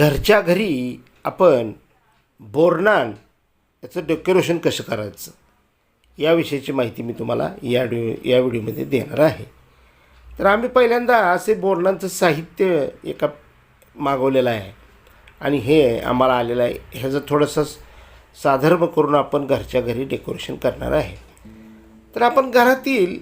घरच्या घरी आपण बोरनान याचं डेकोरेशन कसं करायचं याविषयीची माहिती मी तुम्हाला या व्हिडिओ या व्हिडिओमध्ये देणार आहे. तर आम्ही पहिल्यांदा असे बोरणांचं साहित्य एका मागवलेलं आहे. आणि हे आम्हाला आलेलं आहे. ह्याचं थोडंसं साधर्म करून आपण घरच्या घरी डेकोरेशन करणार आहे. तर आपण घरातील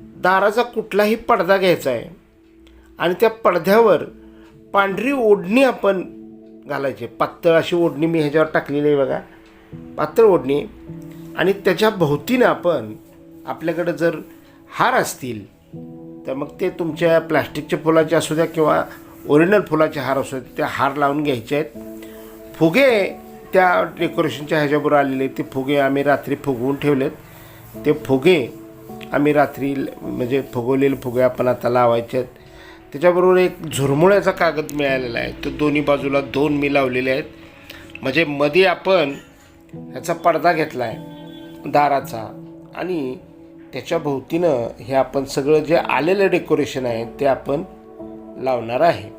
दाराचा कुठलाही पडदा घ्यायचा आहे आणि त्या पडद्यावर पांढरी ओढणी आपण घालायचे. पातळ अशी ओढणी मी ह्याच्यावर टाकलेली आहे बघा. पातळ ओढणी. आणि त्याच्या भोवतीनं आपण आपल्याकडं जर हार असतील तर मग ते तुमच्या प्लॅस्टिकच्या फुलाचे असू द्या किंवा ओरिजिनल फुलाचे हार असू द्या ते हार लावून घ्यायचे आहेत. फुगे त्या डेकोरेशनच्या ह्याच्याबरोबर आलेले ते फुगे आम्ही रात्री फुगवून ठेवलेत. ते फुगे आम्ही रात्री म्हणजे फुगवलेले फुगे आपण आता लावायचे आहेत. त्याच्याबरोबर एक झुरमुळ्याचा कागद मिळालेला आहे. तो दोन्ही बाजूला दोन मी लावलेले आहेत. म्हणजे मध्ये आपण ह्याचा पडदा घेतला आहे दाराचा. आणि त्याच्या भोवतीनं हे आपण सगळं जे आलेलं डेकोरेशन आहे ते आपण लावणार आहे.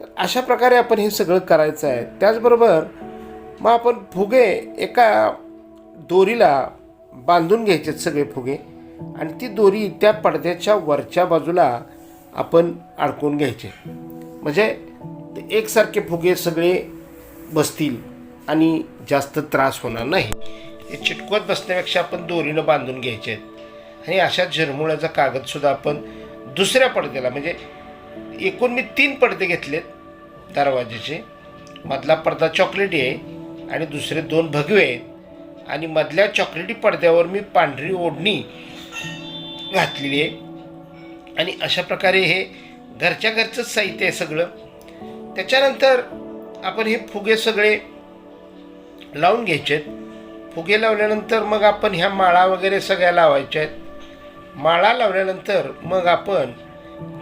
तर अशा प्रकारे आपण हे सगळं करायचं आहे. त्याचबरोबर मग आपण फुगे एका दोरीला बांधून घ्यायचे सगळे फुगे. आणि ती दोरी त्या पडद्याच्या वरच्या बाजूला आपण अडकून घ्यायचे. म्हणजे ते एकसारखे फुगे सगळे बसतील आणि जास्त त्रास होणार नाही. हे चिटकवत बसण्यापेक्षा आपण दोरीनं बांधून घ्यायचे. आहेत आणि अशा झिरमुळ्याचा कागदसुद्धा आपण दुसऱ्या पडद्याला म्हणजे एकूण मी तीन पडदे घेतलेत दरवाजेचे. मधला पडदा चॉकलेटी आहे आणि दुसरे दोन भगवे आहेत. आणि मधल्या चॉकलेटी पडद्यावर मी पांढरी ओढणी घातलेली आहे. आणि अशा प्रकारे हे घरच्या घरचंच साहित्य आहे सगळं. त्याच्यानंतर आपण हे फुगे सगळे लावून घ्यायचे आहेत. फुगे लावल्यानंतर मग आपण ह्या माळा वगैरे सगळ्या लावायच्या आहेत. माळा लावल्यानंतर मग आपण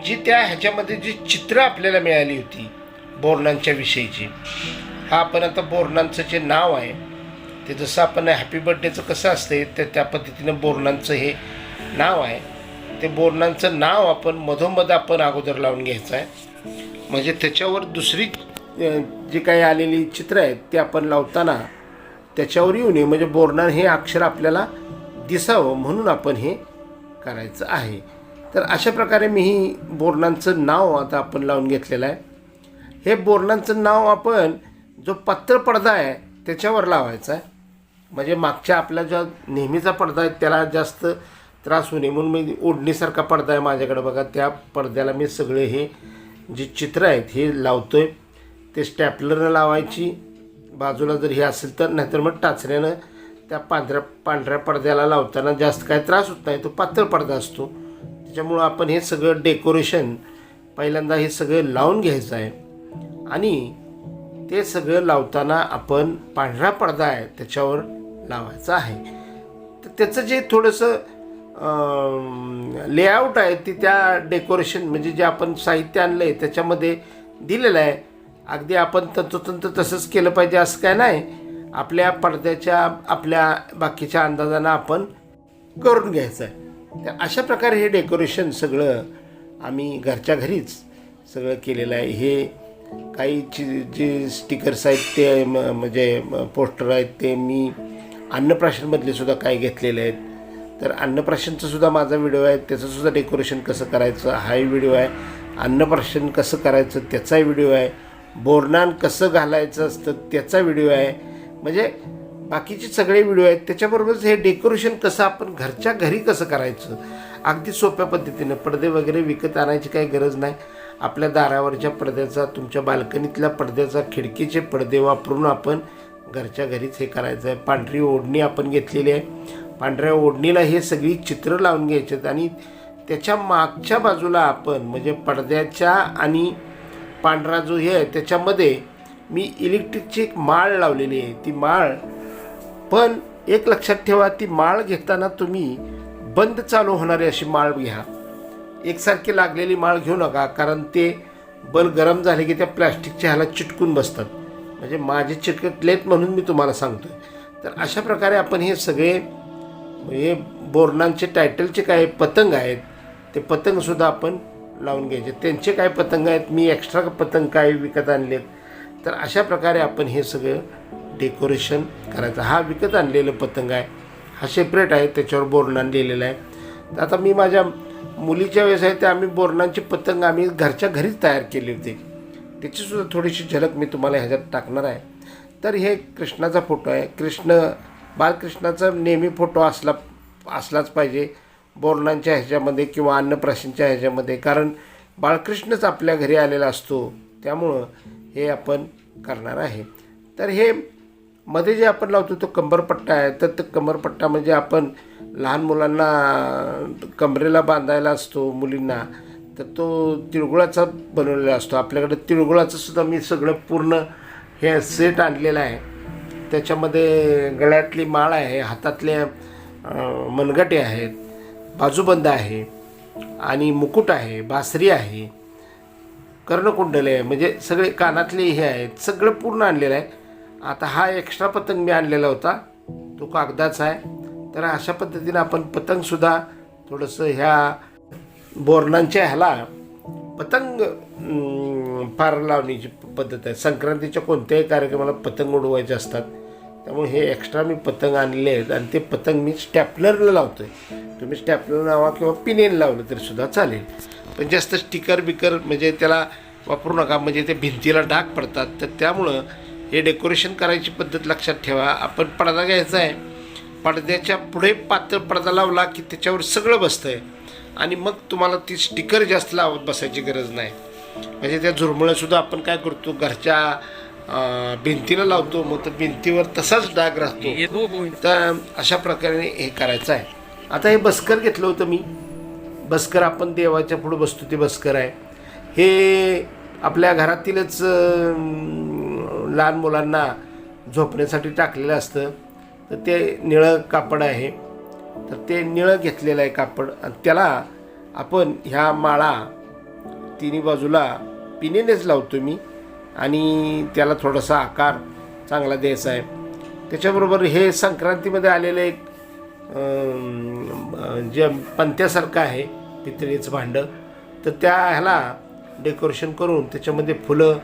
जी त्या ह्याच्यामध्ये जी चित्र आपल्याला मिळाली होती बोरणांच्या विषयीची हा आपण आता बोरणांचं जे नाव आहे ते जसं आपण हॅपी बर्थडेचं कसं असते तर त्या पद्धतीनं बोरणांचं हे नाव आहे. ते बोरणांचं नाव आपण मधोमध आपण अगोदर लावून घ्यायचं आहे. म्हणजे त्याच्यावर दुसरी जी काही आलेली चित्र आहेत ते आपण लावताना त्याच्यावर येऊ नये. म्हणजे बोरणार हे अक्षर आपल्याला दिसावं म्हणून आपण हे करायचं आहे. तर अशा प्रकारे मी ही बोरणांचं नाव आता आपण लावून घेतलेलं आहे. हे बोरणांचं नाव आपण जो पत्र पडदा आहे त्याच्यावर लावायचा आहे. म्हणजे मागच्या आपला जो नेहमीचा पडदा आहे त्याला जास्त त्रास होऊ नये म्हणून मी ओढणीसारखा पडदा आहे माझ्याकडे बघा. त्या पडद्याला मी सगळे हे जे चित्र आहेत हे लावतो आहे ते स्टॅपलरनं लावायची. बाजूला जर हे असेल तर नाहीतर मग टाचण्यानं त्या पांढऱ्या पांढऱ्या पडद्याला लावताना जास्त काय त्रास होत नाही. तो पातळ पडदा असतो. त्याच्यामुळं आपण हे सगळं डेकोरेशन पहिल्यांदा हे सगळं लावून घ्यायचं आहे. आणि ते सगळं लावताना आपण पांढरा पडदा आहे त्याच्यावर लावायचा आहे. तर त्याचं जे थोडंसं लेआउट आहे ती त्या डेकोरेशन म्हणजे जे आपण साहित्य आणलं आहे त्याच्यामध्ये दिलेलं आहे. अगदी आपण तंतोतंत तसंच केलं पाहिजे असं काय नाही. आपल्या पडद्याच्या आपल्या बाकीच्या अंदाजानं आपण करून घ्यायचं आहे. तर अशा प्रकारे हे डेकोरेशन सगळं आम्ही घरच्या घरीच सगळं केलेलं आहे. हे काही ची जे स्टिकर्स आहेत ते म्हणजे पोस्टर आहेत ते मी अन्नप्राशनमधले सुद्धा काही घेतलेले आहेत. तर अन्नप्राशनचासुद्धा माझा व्हिडिओ आहे त्याचंसुद्धा डेकोरेशन कसं करायचं हाही व्हिडिओ आहे. अन्नप्राशन कसं करायचं त्याचाही व्हिडिओ आहे. बोरनान कसं घालायचं असतं त्याचा व्हिडिओ आहे. म्हणजे बाकीचे सगळे व्हिडिओ आहेत त्याच्याबरोबरच हे डेकोरेशन कसं आपण घरच्या घरी कसं करायचं अगदी सोप्या पद्धतीनं. पडदे वगैरे विकत आणायची काही गरज नाही. आपल्या दारावरच्या पडद्याचा तुमच्या बाल्कनीतल्या पडद्याचा खिडकीचे पडदे वापरून आपण घरच्या घरीच हे करायचं आहे. पांढरी ओढणी आपण घेतलेली आहे. पांढऱ्या ओढणीला हे सगळी चित्र लावून घ्यायचे आहेत आणि त्याच्या मागच्या बाजूला आपण म्हणजे पडद्याच्या आणि पांढरा जो हे आहे त्याच्यामध्ये मी इलेक्ट्रिकची एक माळ लावलेली आहे. ती माळ पण एक लक्षात ठेवा ती माळ घेताना तुम्ही बंद चालू होणारी अशी माळ घ्या. एकसारखी लागलेली माळ घेऊ नका कारण ते बल गरम झाले की त्या प्लॅस्टिकच्या ह्याला चिटकून बसतात. म्हणजे माझे चिटकटलेत म्हणून मी तुम्हाला सांगतोय. तर अशा प्रकारे आपण हे सगळे हे बोरणांचे टायटलचे काय पतंग आहेत ते पतंगसुद्धा आपण लावून घ्यायचे. त्यांचे काय पतंग आहेत मी एक्स्ट्रा पतंग काय विकत आणलेत. तर अशा प्रकारे आपण हे सगळं डेकोरेशन करायचं. हा विकत आणलेलं पतंग आहे. हा सेपरेट आहे त्याच्यावर बोर्डान लिहिलेलं आहे. तर आता मी माझ्या मुलीच्या वेळेस आहे ते आम्ही बोर्डांची पतंग आम्ही घरच्या घरीच तयार केली होती. त्याचीसुद्धा थोडीशी झलक मी तुम्हाला ह्याच्यात टाकणार आहे. तर हे कृष्णाचा फोटो आहे. कृष्ण बालकृष्णाचा नेहमी फोटो असला असलाच पाहिजे. बोरणांच्या ह्याच्यामध्ये किंवा अन्नप्राशींच्या ह्याच्यामध्ये. कारण बाळकृष्णच आपल्या घरी आलेला असतो. त्यामुळं हे आपण करणार आहे. तर हे मध्ये जे आपण लावतो तो कंबरपट्टा आहे. तर तो कंबरपट्टा म्हणजे आपण लहान मुलांना कमरेला बांधायला असतो मुलींना. तर तो तिळगुळाचा बनवलेला असतो. आपल्याकडे तिळगुळाचं सुद्धा मी सगळं पूर्ण हे सेट आणलेलं आहे. त्याच्यामध्ये गळ्यातली माळ आहे हातातले मनगटे आहेत बाजूबंद आहे आणि मुकुट आहे बासरी आहे कर्णकुंडले आहे म्हणजे सगळे कानातले हे आहेत सगळं पूर्ण आणलेलं आहे. आता हा एक्स्ट्रा पतंग मी आणलेला होता तो कागदाचा आहे. तर अशा पद्धतीनं आपण पतंगसुद्धा थोडंसं ह्या बोरणांच्या ह्याला पतंग अं, पार लावण्याची पद्धत आहे. संक्रांतीच्या कोणत्याही कार्यक्रमाला पतंग उडवायचे असतात. त्यामुळे हे एक्स्ट्रा मी पतंग आणले आहेत. आणि ते पतंग मी स्टॅपलरला लावतो आहे तुम्ही स्टॅपलर लावा किंवा पिनेन लावलं तरीसुद्धा चालेल. पण जास्त स्टिकर बिकर म्हणजे त्याला वापरू नका. म्हणजे ते भिंतीला डाग पडतात. तर त्यामुळं हे डेकोरेशन करायची पद्धत लक्षात ठेवा. आपण पडदा घ्यायचा आहे. पडद्याच्या पुढे पातळ पडदा लावला की त्याच्यावर सगळं बसतं आहे आणि मग तुम्हाला ती स्टिकर जास्त लावत बसायची गरज नाही. म्हणजे त्या झुरमुळंसुद्धा आपण काय करतो? घरच्या भिंतीला लावतो मग तर भिंतीवर तसाच डाग राहतो. तर अशा प्रकारे हे करायचं आहे. आता हे बस्कर घेतलं होतं मी. बस्कर आपण देवाच्या पुढे बसतो ते बस्कर आहे. हे आपल्या घरातीलच लहान मुलांना झोपण्यासाठी टाकलेलं असतं. तर ते निळं कापड आहे. तर ते निळं घेतलेलं आहे कापड. आणि त्याला आपण ह्या माळा तिन्ही बाजूला पिनेनेच लावतो मी. आणि त्याला थोडासा आकार चांगला द्यायचा आहे. त्याच्याबरोबर हे संक्रांतीमध्ये आलेलं एक जे पंत्यासारखं आहे पितळीचं भांडं तर त्या ह्याला डेकोरेशन करून त्याच्यामध्ये फुलं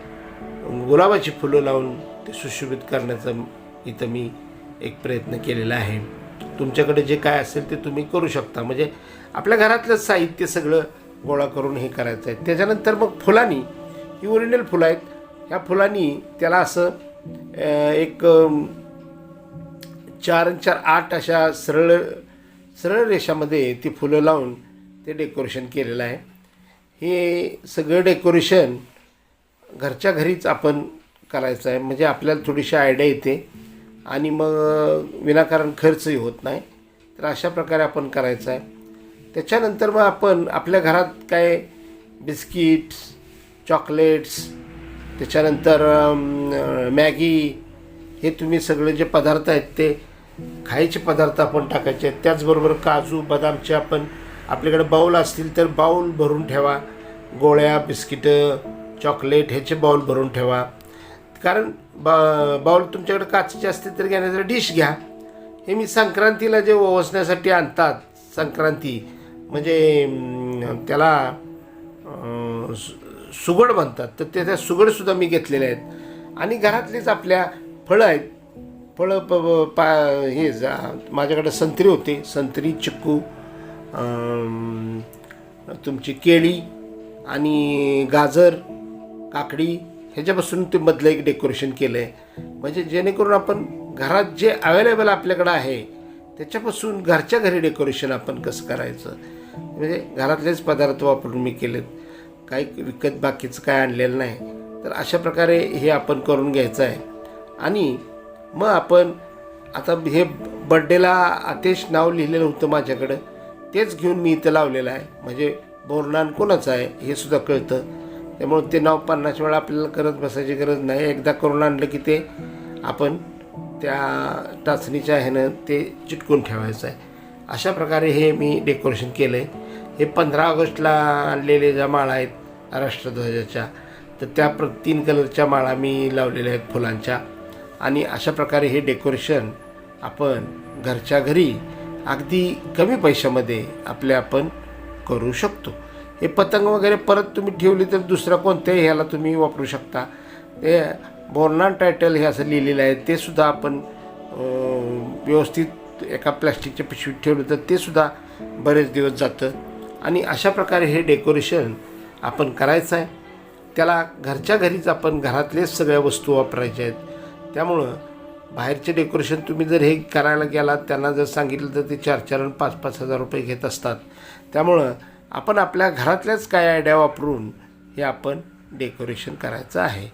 गुलाबाची फुलं लावून ते सुशोभित करण्याचा इथं मी एक प्रयत्न केलेला आहे. तुमच्याकडे जे काय असेल ते तुम्ही करू शकता. म्हणजे आपल्या घरातलं साहित्य सगळं गोळा करून हे करायचं आहे. त्याच्यानंतर मग फुलांनी ही ओरिजिनल फुलं आहेत ह्या फुलांनी त्याला असं एक चार चार आठ अशा सरळ सरळ रेषामध्ये ती फुलं लावून ते डेकोरेशन केलेलं आहे. हे सगळं डेकोरेशन घरच्या घरीच आपण करायचं आहे. म्हणजे आपल्याला थोडीशी आयडिया येते. आणि मग विनाकारण खर्चही होत नाही. तर अशा प्रकारे आपण करायचं आहे. त्याच्यानंतर मग आपण आपल्या घरात काय बिस्किट्स चॉकलेट्स त्याच्यानंतर मॅगी हे तुम्ही सगळे जे पदार्थ आहेत ते खायचे पदार्थ आपण टाकायचे आहेत. त्याचबरोबर काजू बदामचे आपण आपल्याकडे बाऊल असतील तर बाऊल भरून ठेवा. गोळ्या बिस्किटं चॉकलेट ह्याचे बाऊल भरून ठेवा. कारण बा बाऊल तुमच्याकडे काचेचे असतील तर घेण्याचं डिश घ्या. हे मी संक्रांतीला जे ओसण्यासाठी आणतात संक्रांती म्हणजे त्याला सु- सुगड म्हणतात तर ते त्या सुगडसुद्धा मी घेतलेले आहेत. आणि घरातलीच आपल्या फळं आहेत. फळं प पा हे जा माझ्याकडे संत्री होते. संत्री चिक्कू तुमची केळी आणि गाजर काकडी ह्याच्यापासून ते मधलं एक डेकोरेशन केलं आहे म्हणजे जेणेकरून आपण घरात जे अवेलेबल आपल्याकडं आहे त्याच्यापासून घरच्या घरी डेकोरेशन आपण कसं करायचं? म्हणजे घरातलेच पदार्थ वापरून मी केलेत. काही विकत बाकीचं काय आणलेलं नाही. तर अशा प्रकारे हे आपण करून घ्यायचं आहे. आणि मग आपण आता हे बड्डेला आतेश नाव लिहिलेलं होतं माझ्याकडं. तेच घेऊन मी इथं लावलेलं आहे. म्हणजे बोरणान कोणाचं आहे हे सुद्धा कळतं. त्यामुळे ते नाव पन्नास वेळा आपल्याला करत बसायची गरज नाही. एकदा करून आणलं की ते आपण त्या टाचणीच्या ह्यानं ते चिटकून ठेवायचं आहे. अशा प्रकारे हे मी डेकोरेशन केलं आहे हे पंधरा ऑगस्टला आणलेले ज्या माळा आहेत राष्ट्रध्वजाच्या तर त्या प्र तीन कलरच्या माळा मी लावलेल्या आहेत फुलांच्या. आणि अशा प्रकारे हे डेकोरेशन आपण घरच्या घरी अगदी कमी पैशामध्ये आपले आपण करू शकतो. हे पतंग वगैरे परत तुम्ही ठेवली तर दुसऱ्या कोणत्याही ह्याला तुम्ही वापरू शकता. ते बोर्नान टायटल हे असं लिहिलेलं आहे ते सुद्धा आपण व्यवस्थित एका प्लॅस्टिकच्या पिशवीत ठेवलं तर ते सुद्धा बरेच दिवस जातं. आणि अशा प्रकारे हे डेकोरेशन आपण करायचं आहे त्याला घरच्या घरीच आपण घरातलेच सगळ्या वस्तू वापरायच्या आहेत. त्यामुळं बाहेरचे डेकोरेशन तुम्ही जर हे करायला गेलात त्यांना जर सांगितलं तर ते चार चार आणि पाच पाच हजार रुपये घेत असतात. त्यामुळं आपण आपल्या घरातल्याच काय आयडिया वापरून हे आपण डेकोरेशन करायचं आहे.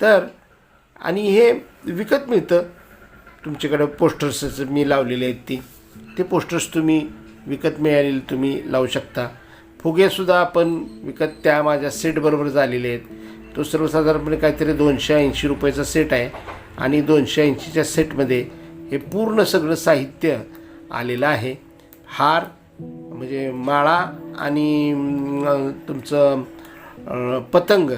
तर आणि हे विकत मिळतं. तुमच्याकडं पोस्टर्स मी लावलेले आहेत ती. ते पोस्टर्स तुम्ही विकत मिळालेले तुम्ही लावू शकता. फुगेसुद्धा आपण विकत त्या माझ्या सेटबरोबर झालेले आहेत. तो सर्वसाधारणपणे काहीतरी दोनशे ऐंशी रुपयाचा सेट आहे आणि दोनशे ऐंशीच्या सेटमध्ये हे पूर्ण सगळं साहित्य आलेलं आहे. हार म्हणजे माळा आणि तुमचं पतंग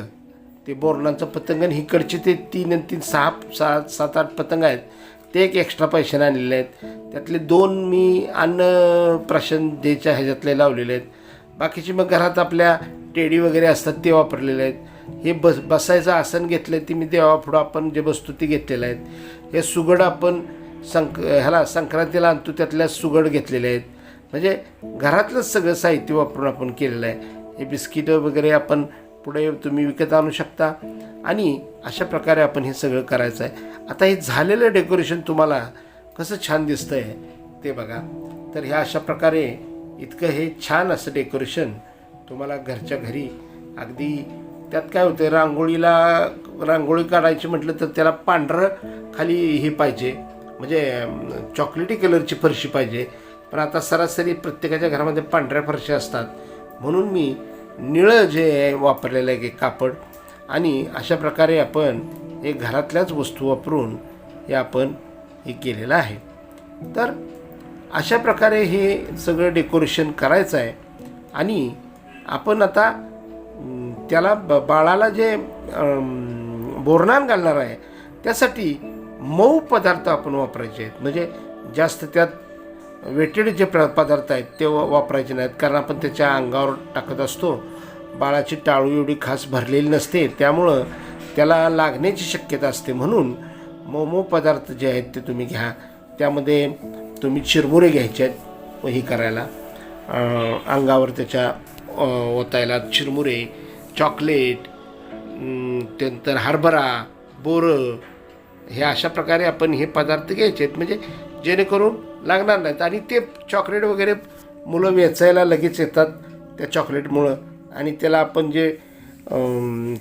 ते बोरणांचं पतंग आणि इकडचे ते तीन आणि तीन सहा सात सात आठ पतंग आहेत. ते एक एक्स्ट्रा पैशाने आणलेले आहेत. त्यातले दोन मी अन्न प्राशन देच्या ह्याच्यातले लावलेले आहेत. बाकीचे मग घरात आपल्या टेडी वगैरे असतात ते वापरलेले आहेत. हे बस बसायचं आसन घेतलं आहे ते मी देवापुढं आपण जे वस्तू ते घेतलेलं आहेत. हे सुगड आपण संक ह्याला संक्रांतीला आणतो त्यातल्या सुगड घेतलेले आहेत. म्हणजे घरातलंच सगळं साहित्य वापरून आपण केलेलं आहे. हे बिस्किटं वगैरे आपण पुढे तुम्ही विकत आणू शकता. आणि अशा प्रकारे आपण हे सगळं करायचं आहे. आता हे झालेलं डेकोरेशन तुम्हाला कसं छान दिसतं आहे ते बघा. तर ह्या अशा प्रकारे इतकं हे छान असं डेकोरेशन तुम्हाला घरच्या घरी अगदी त्यात काय होतं रांगोळीला रांगोळी काढायची म्हटलं तर त्याला पांढरं खाली हे पाहिजे. म्हणजे चॉकलेटी कलरची फरशी पाहिजे. पण आता सरासरी प्रत्येकाच्या घरामध्ये पांढऱ्या फरशा असतात. म्हणून मी निळं जे आहे वापरलेलं आहे कापड. आणि अशा प्रकारे आपण हे घरातल्याच वस्तू वापरून हे आपण हे केलेलं आहे. तर अशा प्रकारे हे सगळं डेकोरेशन करायचं आहे. आणि आपण आता त्याला ब बाळाला जे बोरणान घालणार आहे त्यासाठी मऊ पदार्थ आपण वापरायचे आहेत. म्हणजे जास्त त्यात वेटेड जे प्र पदार्थ आहेत ते वापरायचे नाहीत. कारण आपण त्याच्या अंगावर टाकत असतो. बाळाची टाळू एवढी खास भरलेली नसते. त्यामुळं त्याला लागण्याची शक्यता असते. म्हणून मोमो पदार्थ जे आहेत ते तुम्ही घ्या. त्यामध्ये तुम्ही चिरमुरे घ्यायचे आहेत हे ही करायला. अंगावर त्याच्या ओतायला चिरमुरे चॉकलेट त्यानंतर हरभरा बोरं हे अशा प्रकारे आपण हे पदार्थ घ्यायचे आहेत. म्हणजे जेणेकरून लागणार नाहीत. आणि ते चॉकलेट वगैरे मुलं वेचायला लगेच येतात त्या चॉकलेटमुळं आणि त्याला आपण जे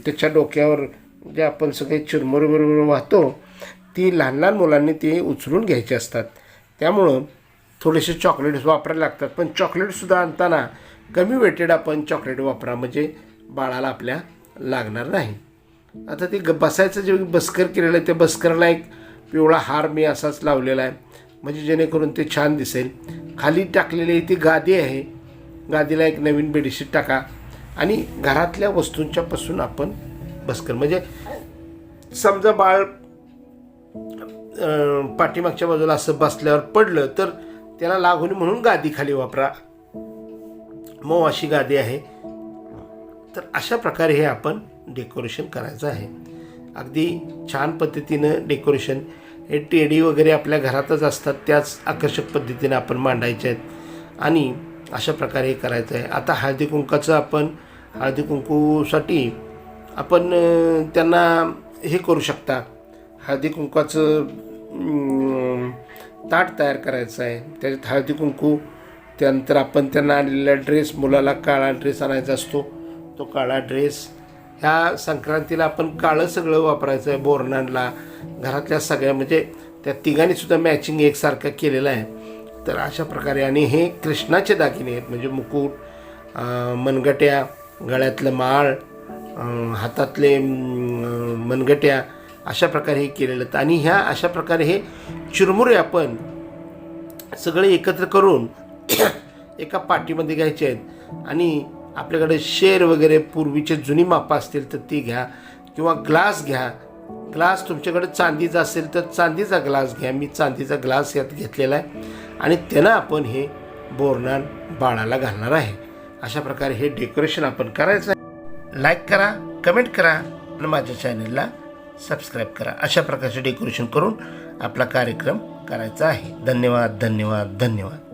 त्याच्या डोक्यावर जे आपण सगळे चिरमुरे बरोबर वाहतो ती लहान लहान मुलांनी ती उचलून घ्यायची असतात. त्यामुळं थोडेसे चॉकलेट्स वापरायला लागतात. पण चॉकलेटसुद्धा आणताना कमी वेटेड आपण चॉकलेट वापरा म्हणजे बाळाला आपल्या लागणार नाही. आता ते ग बसायचं जे बस्कर केलेलं आहे त्या बस्करला एक पिवळा हार मी असाच लावलेला आहे. म्हणजे जेणेकरून ते छान दिसेल. खाली टाकलेली ती गादी आहे. गादीला एक नवीन बेडशीट टाका. आणि घरातल्या वस्तूंच्या पासून आपण बसकर. म्हणजे समजा बाळ पाठीमागच्या बाजूला असं बसल्यावर पडलं तर त्याला लागून म्हणून गादी खाली वापरा. मऊ अशी गादी आहे. तर अशा प्रकारे हे आपण डेकोरेशन करायचं आहे. अगदी छान पद्धतीनं डेकोरेशन हे टेडी वगैरे आपल्या घरातच असतात त्याच आकर्षक पद्धतीने आपण मांडायचे आहेत. आणि अशा प्रकारे हे करायचं आहे. आता हळदी कुंकाचं आपण हळदी कुंकूसाठी आपण त्यांना हे करू शकता. हळदी कुंकाचं ताट तयार करायचं आहे. त्याच्यात हळदी कुंकू त्यानंतर आपण त्यांना आणलेला ड्रेस मुलाला काळा ड्रेस आणायचा असतो. तो काळा ड्रेस ह्या संक्रांतीला आपण काळं सगळं वापरायचं आहे बोरणांना घरातल्या सगळ्या म्हणजे त्या तिघांनी सुद्धा मॅचिंग एकसारखं केलेलं आहे. तर अशा प्रकारे आणि हे कृष्णाचे दागिने आहेत म्हणजे मुकुट मनगट्या गळ्यातलं माळ हातातले मनगट्या अशा प्रकारे हे केलेलं आहेत. आणि ह्या अशा प्रकारे हे चुरमुरे आपण सगळे एकत्र करून एका पाटीमध्ये घ्यायचे आहेत. आणि आपल्याकडे शेर वगैरे पूर्वीचे जुनी मापं असतील तर ती घ्या. किंवा ग्लास घ्या. ग्लास तुमच्याकडे चांदीचा असेल तर चांदीचा ग्लास घ्या. मी चांदीचा ग्लास यात घेतलेला आहे. आणि त्यानं आपण हे बोरणान बाळाला घालणार आहे. अशा प्रकारे हे डेकोरेशन आपण करायचं आहे. लाईक करा कमेंट करा आणि माझ्या चॅनलला सबस्क्राईब करा. अशा प्रकारचे डेकोरेशन करून आपला कार्यक्रम करायचा आहे. धन्यवाद धन्यवाद धन्यवाद.